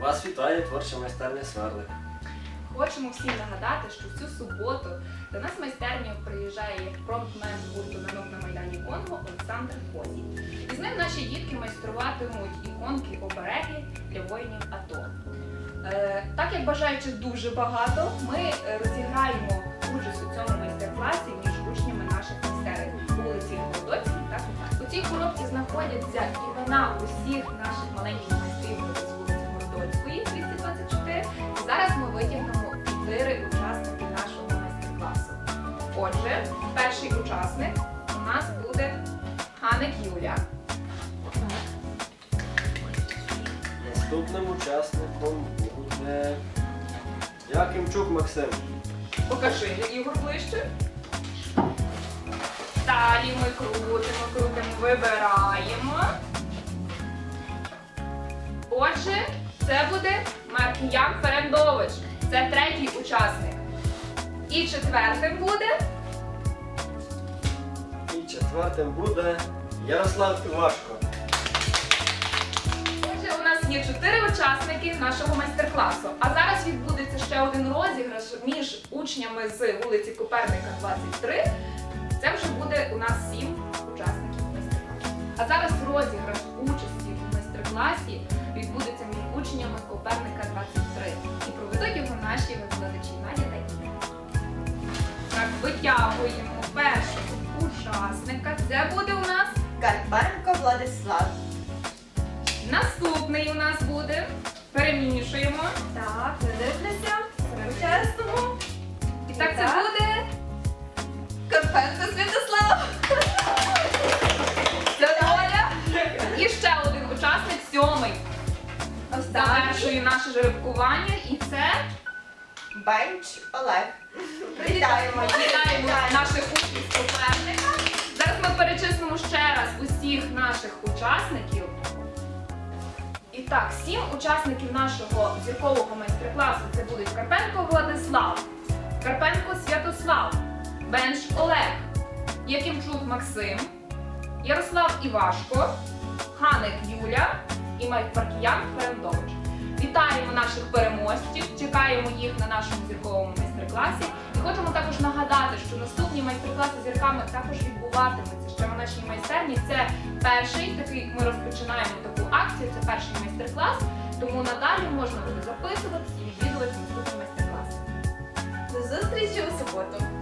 Вас вітає творча майстерня Сверлик. Хочемо всім нагадати, що в цю суботу до нас в майстерню приїжджає як фронтмен гурту «Нанок на Майдані Конго Олександр Козій. І з ним наші дітки майструватимуть іконки обереги для воїнів АТО. Е, так як бажаючих дуже багато, ми розіграємо участь у цьому майстер-класі між учнями наших майстерень по вулиці Городоцькій та Кута. У цій коробці знаходяться імена усіх наших маленьких майстрів Отже, перший учасник у нас буде Ханик Юля. Наступним учасником буде Якимчук Максим. Покажи Ігор ближче. Далі ми крутимо, крутимо, вибираємо. Отже, це буде Маркіян Ферендович. Це третій учасник. І четвертим буде четвертим буде Ярослав Івашко. Отже, у нас є чотири учасники нашого майстер-класу. А зараз відбудеться ще один розіграш між учнями з вулиці Коперника 23. Це вже буде у нас сім учасників майстер-класу. А зараз розіграш участі в майстер-класі відбудеться між учнями Коперника 23. І проведуть його наші викладачі Надя учасника. Це буде у нас Карпенко Владислав. Наступний у нас буде. Перемішуємо. Так, не дивлюся. По-чесному. І так це Так. буде. Карпенко Святослав. Це Оля. І ще один учасник, сьомий. Завершує наше жеребкування. І це Бенч Олег. Вітаємо. вітаємо наших учнів І так, сім учасників нашого зіркового майстер-класу це будуть Карпенко Владислав, Карпенко Святослав, Бенш Олег, Якимчук Максим, Ярослав Івашко, Ханик Юля і Маркіян Ферендович. Вітаємо наших переможців, чекаємо їх на нашому зірковому майстер-класі. І хочемо також нагадати, майстер-класи зірками також відбуватимуться ще в нашій майстерні. Це перший такий, ми розпочинаємо таку акцію, це перший майстер-клас. Тому надалі можна буде записуватися і відвідувати наступні майстер-класи. До зустрічі у суботу.